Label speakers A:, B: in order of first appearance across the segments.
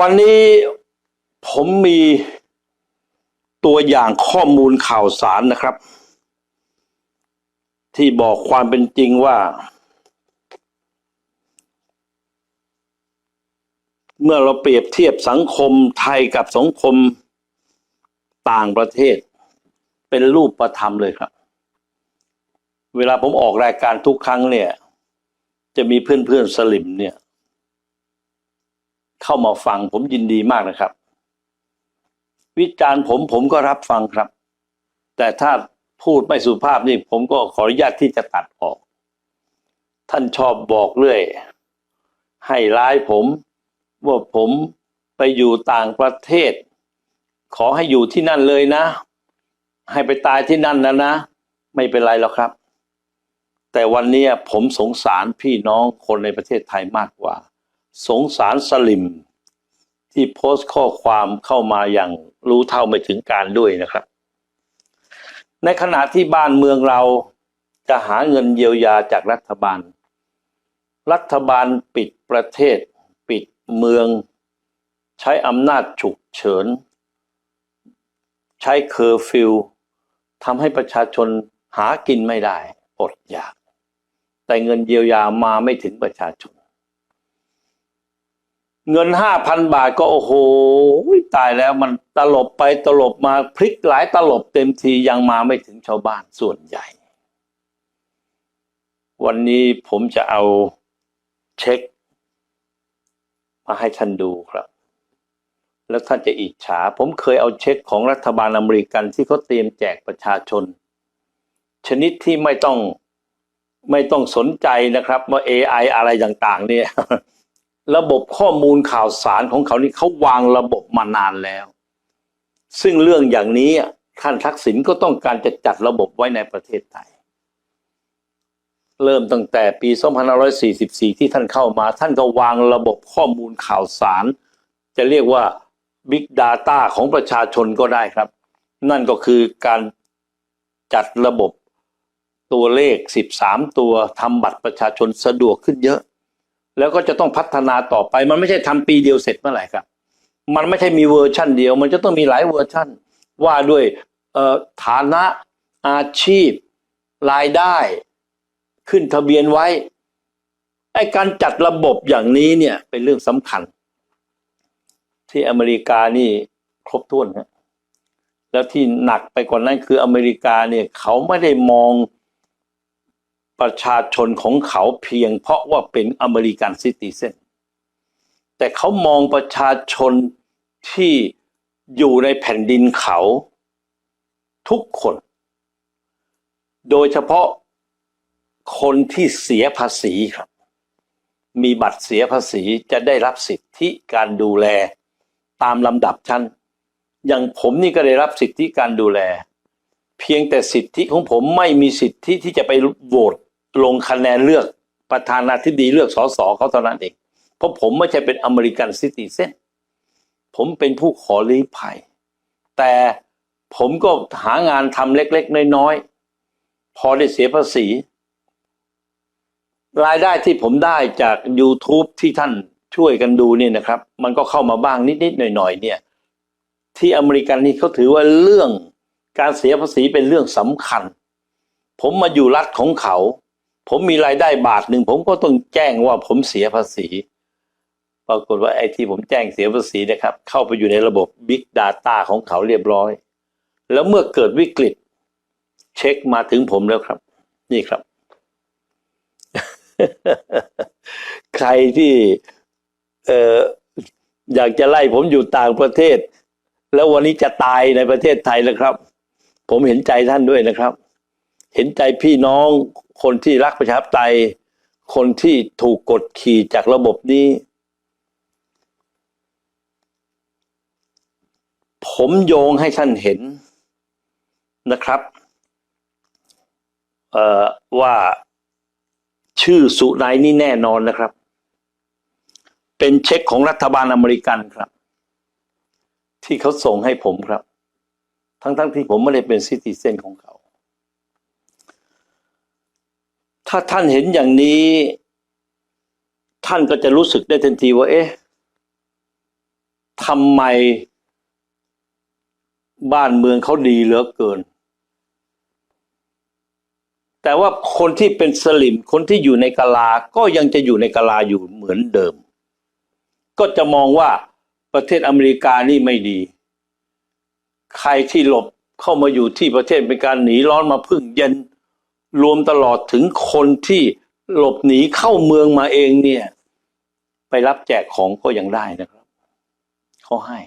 A: วันนี้ผมมีตัวอย่างข้อมูลข่าวสารนะครับ ที่บอกความเป็นจริงว่า เมื่อเราเปรียบเทียบสังคมไทยกับสังคมต่างประเทศ เป็นรูปประธรรมเลยครับ เวลาผมออกรายการทุกครั้งเนี่ย จะมีเพื่อนๆสลิมเนี่ย เข้ามาฟังผมยินดีมากนะครับ วิจารณ์ผมผมก็รับฟังครับ แต่ถ้าพูดไม่สุภาพนี่ผมก็ขออนุญาตที่จะตัดออก ท่านชอบบอกเรื่อย ให้ร้ายผม ว่าผมไปอยู่ต่างประเทศ ขอให้อยู่ที่นั่นเลยนะ ให้ไปตายที่นั่นนะนะ ไม่เป็นไรหรอกครับ แต่วันนี้ผมสงสารพี่น้องคนในประเทศไทยมากกว่า สงสารสลิม ที่โพสต์ข้อความเข้ามาอย่างรู้เท่าไม่ถึงการด้วยนะครับ ในขณะที่บ้านเมืองเราจะหาเงินเยียวยาจากรัฐบาล รัฐบาลปิดประเทศ ปิดเมือง ใช้อำนาจฉุกเฉิน ใช้เคอร์ฟิวทำให้ประชาชนหากินไม่ได้ อดอยาก แต่เงินเยียวยามาไม่ถึงประชาชน เงินห้าพันบาทก็โอ้โหตายแล้วมันตลบไปตลบมาพลิกหลายตลบเต็มทียังมาไม่ถึงชาวบ้านส่วนใหญ่ วันนี้ผมจะเอาเช็ค มาให้ท่านดูครับ แล้วท่านจะอิจฉา ผมเคยเอาเช็คของรัฐบาลอเมริกันที่เขาเตรียมแจกประชาชน ชนิดที่ไม่ต้องไม่ต้องสนใจนะครับ ว่า AI อะไรต่าง ๆ เนี่ย ระบบข้อมูลข่าวสารของเขานี่เขาวางระบบมานานแล้ว ซึ่งเรื่องอย่างนี้ท่านทักษิณก็ต้องการจะจัดระบบไว้ในประเทศไทย เริ่มตั้งแต่ปี 2544 ที่ท่านเข้ามา ท่านก็วางระบบข้อมูลข่าวสาร จะเรียกว่า Big Data ของประชาชนก็ได้ครับ นั่นก็คือการจัดระบบตัวเลข 13 ตัวทำบัตรประชาชนสะดวกขึ้นเยอะ แล้วก็จะต้องพัฒนาต่อไป มันไม่ใช่ทำปีเดียวเสร็จเมื่อไหร่ครับ มันไม่ใช่มีเวอร์ชั่นเดียว มันจะต้องมีหลายเวอร์ชั่น ว่าด้วยฐานะอาชีพ รายได้ ขึ้นทะเบียนไว้ไอ้การจัดระบบอย่างนี้เนี่ยเป็นเรื่องสำคัญ ที่อเมริกานี่ครบถ้วนฮะแล้วที่หนักไปกว่านั้นคืออเมริกาเนี่ยเขาไม่ได้มอง ประชาชนของเขาเพียงเพราะว่าเป็นอเมริกันซิติเซนแต่เขามองประชาชนที่อยู่ในแผ่นดินเขาทุกคน โดยเฉพาะคนที่เสียภาษีครับ มีบัตรเสียภาษีจะได้รับสิทธิการดูแลตามลำดับชั้น อย่างผมนี่ก็ได้รับสิทธิการดูแล เพียงแต่สิทธิของผมไม่มีสิทธิที่จะไปโหวต ลงคะแนนเลือกประธานาธิบดีเลือกสสเขาเท่านั้นเอง เพราะผมไม่ใช่เป็นอเมริกันซิติเซนผมเป็นผู้ขอลี้ภัย แต่ผมก็หางานทำเล็กๆ น้อยๆ พอได้เสียภาษี รายได้ที่ผมได้จาก YouTube ที่ท่านช่วยกันดูเนี่ยนะครับ มันก็เข้ามาบ้างนิดๆ หน่อยๆ เนี่ย ที่อเมริกันนี่เขาถือว่าเรื่องการเสียภาษีเป็นเรื่องสำคัญ ผมมาอยู่รัฐของเขา ผมมีรายได้บาทหนึ่งผมก็ต้องแจ้งว่าผมเสียภาษี ปรากฏว่าไอ้ที่ผมแจ้งเสียภาษีนะครับ เข้าไปอยู่ในระบบ Big Data ของเขาเรียบร้อย แล้วเมื่อเกิดวิกฤต เช็คมาถึงผมแล้วครับ นี่ครับ ใครที่เอ่ออยากจะไล่ผมอยู่ต่างประเทศ แล้ววันนี้จะตายในประเทศไทยแล้วครับ ผมเห็นใจท่านด้วยนะครับ เห็นใจพี่น้องคนที่รักประชาธิปไตย คนที่ถูกกดขี่จากระบบนี้ ผมโยงให้ท่านเห็นนะครับว่าชื่อสุไนนี่แน่นอนนะครับ เป็นเช็คของรัฐบาลอเมริกันครับ ที่เขาส่งให้ผมครับ ทั้งๆทที่ผมไม่ได้เป็นซิติเซนของเขา ถ้าท่านเห็นอย่างนี้ ท่านก็จะรู้สึกได้ทันทีว่า เอ๊ะทำไม บ้านเมืองเขาดีเหลือเกิน แต่ว่าคนที่เป็นสลิมคนที่อยู่ในกะลา ก็ยังจะอยู่ในกะลาอยู่เหมือนเดิม ก็จะมองว่าประเทศอเมริกานี่ไม่ดี ใครที่หลบเข้ามาอยู่ที่ประเทศเป็นการหนีร้อนมาพึ่งเย็น รวมตลอดถึงคนที่หลบหนีเข้าเมืองมาเองเนี่ย ไปรับแจกของก็ยังได้นะครับเขาให้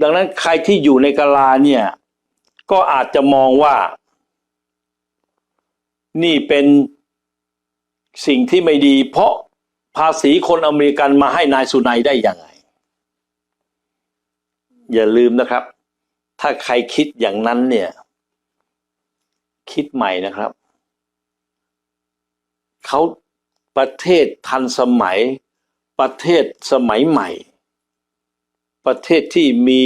A: ดังนั้นใครที่อยู่ในกะลาเนี่ย ก็อาจจะมองว่า นี่เป็นสิ่งที่ไม่ดี เพราะภาษีคนอเมริกันมาให้นายสุนัยได้ยังไง อย่าลืมนะครับ ถ้าใครคิดอย่างนั้นเนี่ย คิดใหม่นะครับเขาประเทศทันสมัย ประเทศสมัยใหม่ ประเทศที่มี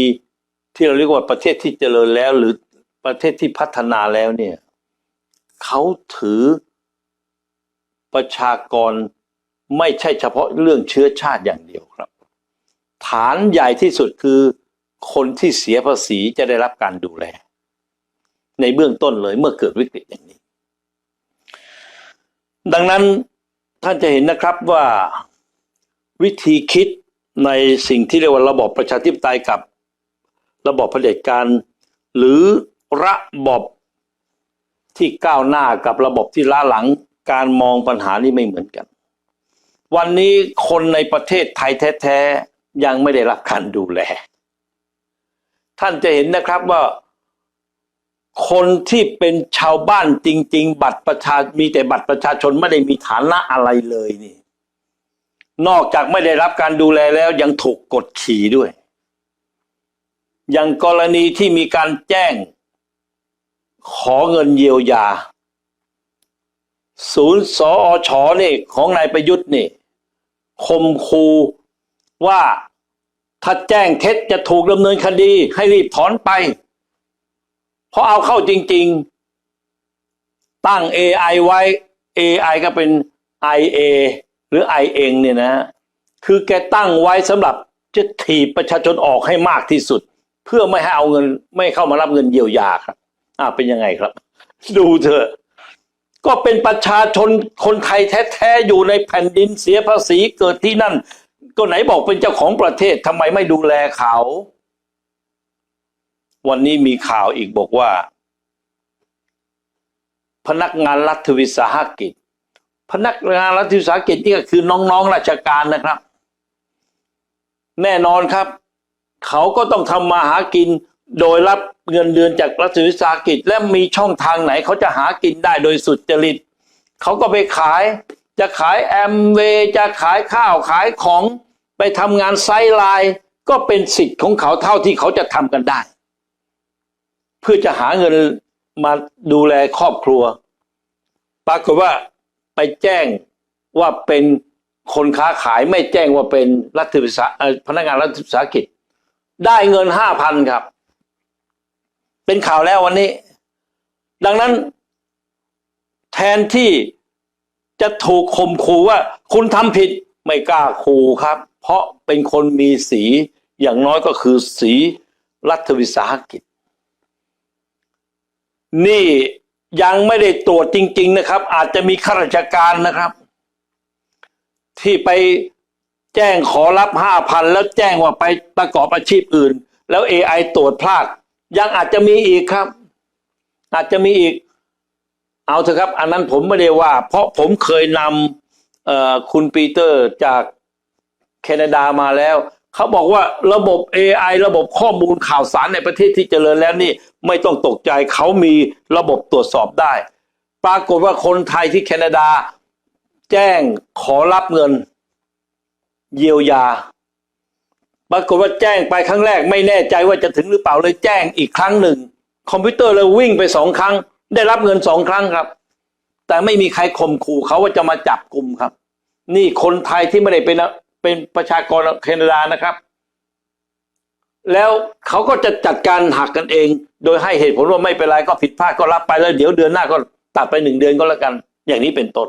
A: ที่เราเรียกว่าประเทศที่เจริญแล้ว หรือประเทศที่พัฒนาแล้วเนี่ยเขาถือประชากรไม่ใช่เฉพาะเรื่องเชื้อชาติอย่างเดียวครับ ฐานใหญ่ที่สุดคือคนที่เสียภาษีจะได้รับการดูแล ในเบื้องต้นเลยเมื่อเกิดวิกฤตอย่างนี้ ดังนั้นท่านจะเห็นนะครับว่าวิธีคิดในสิ่งที่เรียกว่าระบอบประชาธิปไตยกับระบอบเผด็จการ หรือระบบที่ก้าวหน้ากับระบบที่ล้าหลังการมองปัญหานี่ไม่เหมือนกัน วันนี้คนในประเทศไทยแท้ ๆ ยังไม่ได้รับการดูแล ท่านจะเห็นนะครับว่า คนที่เป็นชาวบ้านจริง ๆ บัตรประชามีแต่บัตรประชาชนไม่ได้มีฐานะอะไรเลยนี่ นอกจากไม่ได้รับการดูแลแล้วยังถูกกดขี่ด้วย อย่างกรณีที่มีการแจ้ง ขอเงินเยียวยา ศูนย์สออชนี่ของนายประยุทธ์นี่คมคูว่าถ้าแจ้งเท็จจะถูกดำเนินคดีให้รีบถอนไป เพราะเอาเข้าจริง ๆ ตั้ง AI ไว้ AI ก็เป็น IA หรือ I เองเนี่ยนะ คือแกตั้งไว้สำหรับจะถีบประชาชนออกให้มากที่สุด เพื่อไม่ให้เอาเงิน ไม่เข้ามารับเงินเยียวยาครับอ่าเป็นยังไงครับ ดูเถอะก็เป็นประชาชนคนไทยแท้ๆอยู่ในแผ่นดินเสียภาษีเกิดที่นั่น ก็ไหนบอกเป็นเจ้าของประเทศทำไมไม่ดูแลเขา วันนี้มีข่าวอีกบอกว่า พนักงานรัฐวิสาหกิจ พนักงานรัฐวิสาหกิจนี่ก็คือน้องๆราชการนะครับ แน่นอนครับ เขาก็ต้องทำมาหากินโดยรับเงินเดือนจากรัฐวิสาหกิจ และมีช่องทางไหนเขาจะหากินได้โดยสุดจริตเขาก็ไปขายจะขายแอมเวจะขายข้าวขายของไปทำงานไซไลน์ก็เป็นสิทธิ์ของเขาเท่าที่เขาจะทำกันได้ เพื่อจะหาเงินมาดูแลครอบครัว ปรากฏว่าไปแจ้งว่าเป็นคนค้าขายไม่แจ้งว่าเป็นรัฐวิสาพนักงานรัฐวิสาหกิจ ได้เงินห้าพันครับ เป็นข่าวแล้ววันนี้ ดังนั้น แทนที่จะถูกข่มขู่ว่า คุณทำผิดไม่กล้าขู่ครับ เพราะเป็นคนมีสีอย่างน้อยก็คือสีรัฐวิสาหกิจ นี่ยังไม่ได้ตรวจจริง ๆ นะครับ อาจจะมีข้าราชการนะครับ ที่ไปแจ้งขอรับห้าพันแล้วแจ้งว่าไปประกอบอาชีพอื่น แล้ว AI ตรวจพลาด ยังอาจจะมีอีกครับ อาจจะมีอีก เอาเถอะครับ อันนั้นผมไม่ได้ว่า เพราะผมเคยนำคุณปีเตอร์จากแคนาดามาแล้ว เขาบอกว่าระบบ AI ระบบข้อมูลข่าวสารในประเทศที่เจริญแล้วนี่ไม่ต้องตกใจเขามีระบบตรวจสอบได้ ปรากฏว่าคนไทยที่แคนาดา แจ้งขอรับเงิน เยียวยา ปรากฏว่าแจ้งไปครั้งแรก ไม่แน่ใจว่าจะถึงหรือเปล่าเลยแจ้งอีกครั้งหนึ่ง คอมพิวเตอร์เลยวิ่งไปสองครั้ง ได้รับเงินสองครั้งครับ แต่ไม่มีใครข่มขู่เขาว่าจะมาจับกลุ่มครับ นี่คนไทยที่ไม่ได้เป็น เป็นประชากรแคนาดานะครับ แล้วเขาก็จะจัดการหักกันเอง โดยให้เหตุผลว่าไม่เป็นไรก็ผิดพลาดก็รับไปแล้วเดี๋ยวเดือนหน้าก็ตัดไปหนึ่งเดือนก็แล้วกัน อย่างนี้เป็นต้น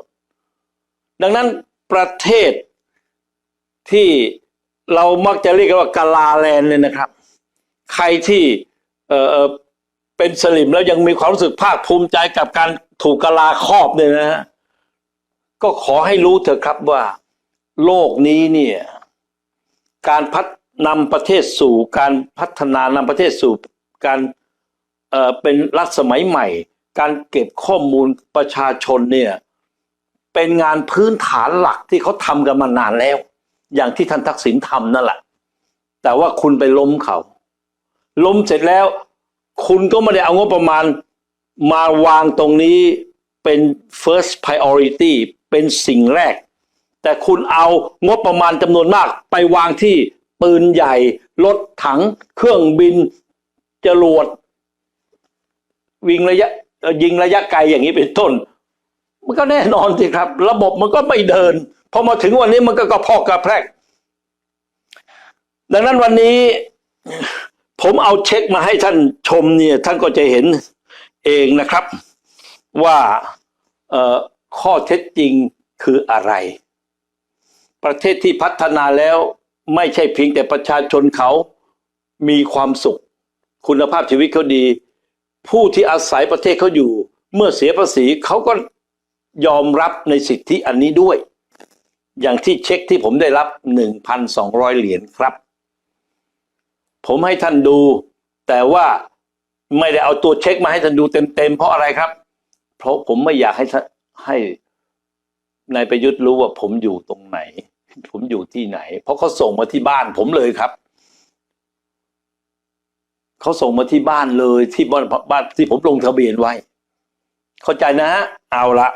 A: ดังนั้นประเทศที่เรามักจะเรียกกันว่ากาลาแลนด์เลยนะครับ ใครที่เออเอ่อเป็นสลิมแล้วยังมีความรู้สึกภาคภูมิใจกับการถูกกาลาครอบเนี่ยนะฮะก็ขอให้รู้เถอะครับว่า โลกนี้เนี่ยการพัฒนำประเทศสู่การพัฒนานำประเทศสู่การเอ่อเป็นรัฐสมัยใหม่ การเก็บข้อมูลประชาชนเนี่ยเป็นงานพื้นฐานหลักที่เขาทำกันมานานแล้ว อย่างที่ท่านทักษิณทำนั่นแหละ แต่ว่าคุณไปล้มเขา ล้มเสร็จแล้ว คุณก็ไม่ได้เอางบประมาณมาวางตรงนี้เป็น first priority เป็นสิ่งแรก แต่คุณเอางบประมาณจำนวนมากไปวางที่ปืนใหญ่ รถถัง เครื่องบิน จรวดวิ่งระยะยิงระยะไกลอย่างนี้เป็นต้น มันก็แน่นอนสิครับ ระบบมันก็ไม่เดิน พอมาถึงวันนี้มันก็กระพอกกระแพรกดังนั้นวันนี้ผมเอาเช็คมาให้ท่านชมเนี่ยท่านก็จะเห็นเองนะครับว่าข้อเท็จจริงคืออะไร ประเทศที่พัฒนาแล้วไม่ใช่เพียงแต่ประชาชนเขามีความสุข คุณภาพชีวิตเขาดี ผู้ที่อาศัยประเทศเขาอยู่ เมื่อเสียภาษีเขาก็ยอมรับในสิทธิอันนี้ด้วย อย่างที่เช็คที่ผมได้รับ 1,200 เหรียญครับ ผมให้ท่านดู แต่ว่าไม่ได้เอาตัวเช็คมาให้ท่านดูเต็มๆ เพราะอะไรครับ เพราะผมไม่อยากให้ให้นายประยุทธ์รู้ว่าผมอยู่ตรงไหน ผมอยู่ที่ไหน เพราะเขาส่งมาที่บ้านผมเลยครับเขาส่งมาที่บ้านเลยที่บ้านบ้านที่ผมลงทะเบียนไว้ เข้าใจนะฮะเอาละ